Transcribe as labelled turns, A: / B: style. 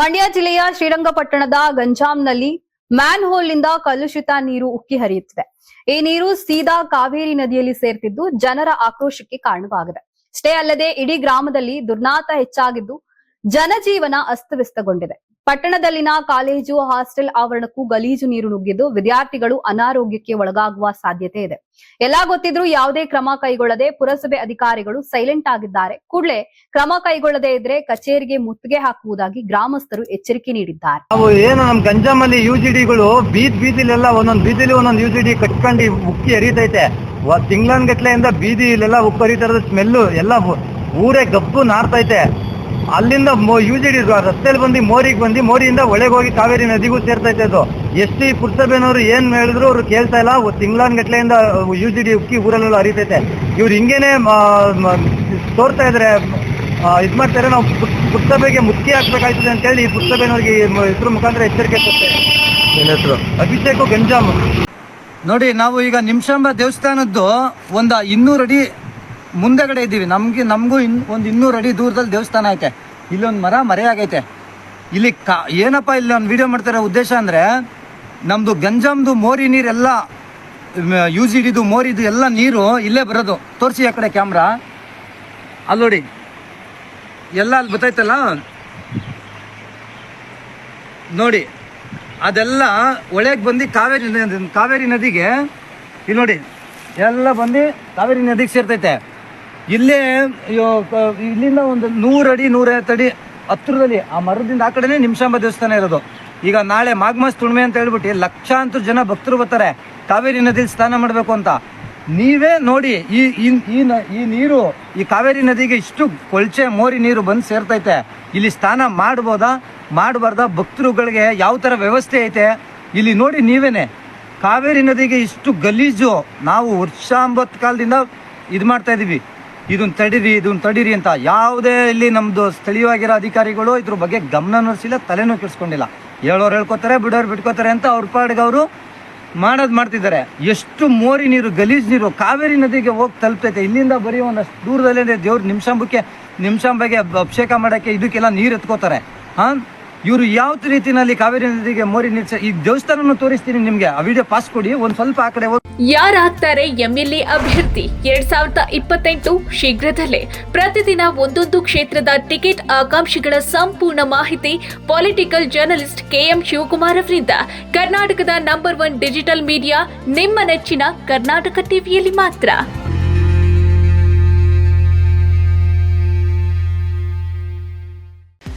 A: ಮಂಡ್ಯ ಜಿಲ್ಲೆಯ ಶ್ರೀರಂಗಪಟ್ಟಣದ ಗಂಜಾಂನಲ್ಲಿ ಮ್ಯಾನ್ ಹೋಲ್ನಿಂದ ಕಲುಷಿತ ನೀರು ಉಕ್ಕಿ ಹರಿಯುತ್ತಿದೆ. ಈ ನೀರು ಸೀದಾ ಕಾವೇರಿ ನದಿಯಲ್ಲಿ ಸೇರ್ತಿದ್ದು ಜನರ ಆಕ್ರೋಶಕ್ಕೆ ಕಾರಣವಾಗಿದೆ. ಅಷ್ಟೇ ಅಲ್ಲದೆ ಇಡೀ ಗ್ರಾಮದಲ್ಲಿ ದುರ್ನಾತ ಹೆಚ್ಚಾಗಿದ್ದು ಜನಜೀವನ ಅಸ್ತವ್ಯಸ್ತಗೊಂಡಿದೆ. ಪಟ್ಟಣದಲ್ಲಿನ ಕಾಲೇಜು, ಹಾಸ್ಟೆಲ್ ಆವರಣಕ್ಕೂ ಗಲೀಜು ನೀರು ನುಗ್ಗಿದ್ದು ವಿದ್ಯಾರ್ಥಿಗಳು ಅನಾರೋಗ್ಯಕ್ಕೆ ಒಳಗಾಗುವ ಸಾಧ್ಯತೆ ಇದೆ. ಎಲ್ಲಾ ಗೊತ್ತಿದ್ರೂ ಯಾವುದೇ ಕ್ರಮ ಕೈಗೊಳ್ಳದೆ ಪುರಸಭೆ ಅಧಿಕಾರಿಗಳು ಸೈಲೆಂಟ್ ಆಗಿದ್ದಾರೆ. ಕೂಡಲೇ ಕ್ರಮ ಕೈಗೊಳ್ಳದೇ ಇದ್ರೆ ಕಚೇರಿಗೆ ಮುತ್ತಿಗೆ ಹಾಕುವುದಾಗಿ ಗ್ರಾಮಸ್ಥರು ಎಚ್ಚರಿಕೆ ನೀಡಿದ್ದಾರೆ.
B: ಏನು ನಮ್ ಗಂಜಾಮಲ್ಲಿ ಯು ಜಿ ಡಿಗಳು ಬೀದ್ ಬೀದಿಲೆಲ್ಲ ಒಂದೊಂದು ಬೀದಿಲಿ ಒಂದೊಂದು ಯು ಜಿ ಡಿ ಕಟ್ಕೊಂಡು ಉಕ್ಕಿ ಹರಿತೈತೆ ತಿಂಗಳನ್ಗಟ್ಲೆಯಿಂದ ಬೀದಿಲೆಲ್ಲ ಉಪ್ಪು ಹರಿತಾ ಸ್ಮೆಲ್ಲು ಎಲ್ಲ ಊರೇ ಗಬ್ಬು ನಾರ್ತೈತೆ. ಅಲ್ಲಿಂದ ಯು ಜಿ ಡಿ ರಸ್ತೆಯಲ್ಲಿ ಬಂದು ಮೋರಿಗೆ ಬಂದು ಮೋರಿಯಿಂದ ಒಳಗೆ ಹೋಗಿ ಕಾವೇರಿ ನದಿಗೂ ಸೇರ್ತೈತೆ ಅದು. ಎಸ್ ಟಿ ಪುರಸಭೆನವರು ಏನ್ ಹೇಳಿದ್ರು ಅವ್ರು ಕೇಳ್ತಾ ಇಲ್ಲ. ತಿಂಗಳನ್ಗಟ್ಲೆಯಿಂದ ಯು ಜಿ ಡಿ ಉಕ್ಕಿ ಊರಲ್ಲೆಲ್ಲ ಹರಿತೈತೆ. ಇವ್ರು ಹಿಂಗೇನೆ ತೋರ್ತಾ ಇದ್ರೆ. ಇದು ಮಾಡ್ತಾರೆ. ನಾವು ಪುರಸಭೆಗೆ ಮುಖ್ಯ ಆಗ್ಬೇಕಾಯ್ತದೆ ಹಾಕ್ಬೇಕಾಯ್ತದೆ ಅಂತ ಹೇಳಿ ಈ ಪುಸ್ತಭೆನವ್ರಿಗೆ ಇದ್ರ ಮುಖಾಂತರ ಎಚ್ಚರಿಕೆ ಹೆಸರು? ಅಭಿಷೇಕು ಗಂಜಾಮ್
C: ನೋಡಿ ನಾವು ಈಗ ನಿಮಿಷಾಂಬ ದೇವಸ್ಥಾನದ್ದು ಒಂದು ಇನ್ನೂರು ಅಡಿ ಮುಂದೆಗಡೆ ಇದ್ದೀವಿ. ನಮಗೆ, ನಮಗೂ ಇನ್, ಒಂದು ಇನ್ನೂರು ಅಡಿ ದೂರದಲ್ಲಿ ದೇವಸ್ಥಾನ ಐತೆ. ಇಲ್ಲೊಂದು ಮರ ಮರೆಯಾಗೈತೆ. ಇಲ್ಲಿ ಕಾ, ಏನಪ್ಪ ಇಲ್ಲಿ ಒಂದು ವಿಡಿಯೋ ಮಾಡ್ತಾರೆ ಉದ್ದೇಶ ಅಂದರೆ ನಮ್ಮದು ಗಂಜಾಮ್ದು ಮೋರಿ ನೀರೆಲ್ಲ ಯೂಸ್ ಹಿಡಿದು ಮೋರಿದು ಎಲ್ಲ ನೀರು ಇಲ್ಲೇ ಬರೋದು. ತೋರಿಸಿ ಆ ಕಡೆ ಕ್ಯಾಮ್ರಾ ಅಲ್ಲಿ ನೋಡಿ. ಎಲ್ಲ ಅಲ್ಲಿ ಬರ್ತೈತಲ್ಲ ನೋಡಿ. ಅದೆಲ್ಲ ಒಳಗೆ ಬಂದು ಕಾವೇರಿ ಕಾವೇರಿ ನದಿಗೆ ಇಲ್ಲಿ ನೋಡಿ. ಎಲ್ಲ ಬಂದು ಕಾವೇರಿ ನದಿಗೆ ಸೇರ್ತೈತೆ. ಇಲ್ಲೇ ಇಲ್ಲಿಂದ ಒಂದು ನೂರು ಅಡಿ, ನೂರೈವತ್ತು ಅಡಿ ಹತ್ತಿರದಲ್ಲಿ, ಆ ಮರದಿಂದ ಆ ಕಡೆನೇ ನಿಮಿಷಾಂಬ ದೇವಸ್ಥಾನ ಇರೋದು. ಈಗ ನಾಳೆ ಮಾಘಮಾಸ ತುಣ್ಮೆ ಅಂತ ಹೇಳ್ಬಿಟ್ಟು ಲಕ್ಷಾಂತರ ಜನ ಭಕ್ತರು ಬರ್ತಾರೆ. ಕಾವೇರಿ ನದಿಯಲ್ಲಿ ಸ್ನಾನ ಮಾಡಬೇಕು ಅಂತ. ನೀವೇ ನೋಡಿ, ಈ, ಈ- ಈ ನೀರು, ಈ ಕಾವೇರಿ ನದಿಗೆ ಇಷ್ಟು ಕೊಳ್ಚೆ ಮೋರಿ ನೀರು ಬಂದು ಸೇರ್ತೈತೆ. ಇಲ್ಲಿ ಸ್ನಾನ ಮಾಡ್ಬೋದಾ? ಮಾಡಬಾರ್ದ? ಭಕ್ತರುಗಳಿಗೆ ಯಾವ ಥರ ವ್ಯವಸ್ಥೆ ಐತೆ? ಇಲ್ಲಿ ನೋಡಿ ನೀವೇನೆ. ಕಾವೇರಿ ನದಿಗೆ ಇಷ್ಟು ಗಲೀಜು ನಾವು ವರ್ಷಾಂಬತ್ತು ಕಾಲದಿಂದ ಇದು ಮಾಡ್ತಾ ಇದೀವಿ. ಇದನ್ನ ತಡೀರಿ ಇದನ್ನ ತಡೀರಿ ಅಂತ ಯಾವುದೇ ಇಲ್ಲಿ ನಮ್ಮದು ಸ್ಥಳೀಯವಾಗಿರೋ ಅಧಿಕಾರಿಗಳು ಇದ್ರ ಬಗ್ಗೆ ಗಮನ ಹರಿಸಿಲ್ಲ ತಲೆನೂ ಕೆಡಿಸ್ಕೊಂಡಿಲ್ಲ. ಹೇಳೋರು ಹೇಳ್ಕೊತಾರೆ, ಬಿಡೋರು ಬಿಟ್ಕೋತಾರೆ ಅಂತ ಅವ್ರ ಪಾಡಿಗೆ ಅವರು ಮಾಡೋದು ಮಾಡ್ತಿದ್ದಾರೆ. ಎಷ್ಟು ಮೋರಿ ನೀರು, ಗಲೀಜ್ ನೀರು, ಕಾವೇರಿ ನದಿಗೆ ಹೋಗಿ ತಲುಪ್ತೈತೆ. ಇಲ್ಲಿಂದ ಬರೀ ಒಂದಷ್ಟು ದೂರದಲ್ಲೇ ದೇವ್ರ ನಿಮಿಷಾಂಬಕ್ಕೆ, ನಿಮಿಷಾಂಬಗೆ ಅಭಿಷೇಕ ಮಾಡೋಕ್ಕೆ ಇದಕ್ಕೆಲ್ಲ ನೀರು ಎತ್ಕೋತಾರೆ. ಹಾಂ? ಇವರು ಯಾವ ರೀತಿಯಲ್ಲಿ ಕಾವೇರಿ ನದಿಗೆ ಮೋರಿ ನಿಲ್ಸ ಈ ದೇವಸ್ಥಾನವನ್ನು ತೋರಿಸ್ತೀನಿ ನಿಮಗೆ. ಆ ವಿಡಿಯೋ ಪಾಸ್ ಕೊಡಿ. ಒಂದ್ ಸ್ವಲ್ಪ ಆ ಕಡೆ
D: ಯಾರಾಗ್ತಾರೆ ಎಂಎಲ್ಎ ಅಭ್ಯರ್ಥಿ? ಎರಡ್ ಸಾವಿರದ ಇಪ್ಪತ್ತೆಂಟು ಶೀಘ್ರದಲ್ಲೇ. ಪ್ರತಿದಿನ ಒಂದೊಂದು ಕ್ಷೇತ್ರದ ಟಿಕೆಟ್ ಆಕಾಂಕ್ಷಿಗಳ ಸಂಪೂರ್ಣ ಮಾಹಿತಿ ಪೊಲಿಟಿಕಲ್ ಜರ್ನಲಿಸ್ಟ್ ಕೆಎಂ ಶಿವಕುಮಾರ್ ಅವರಿಂದ. ಕರ್ನಾಟಕದ ನಂಬರ್ ಒನ್ ಡಿಜಿಟಲ್ ಮೀಡಿಯಾ ನಿಮ್ಮ ನೆಚ್ಚಿನ ಕರ್ನಾಟಕ ಟಿವಿಯಲ್ಲಿ ಮಾತ್ರ.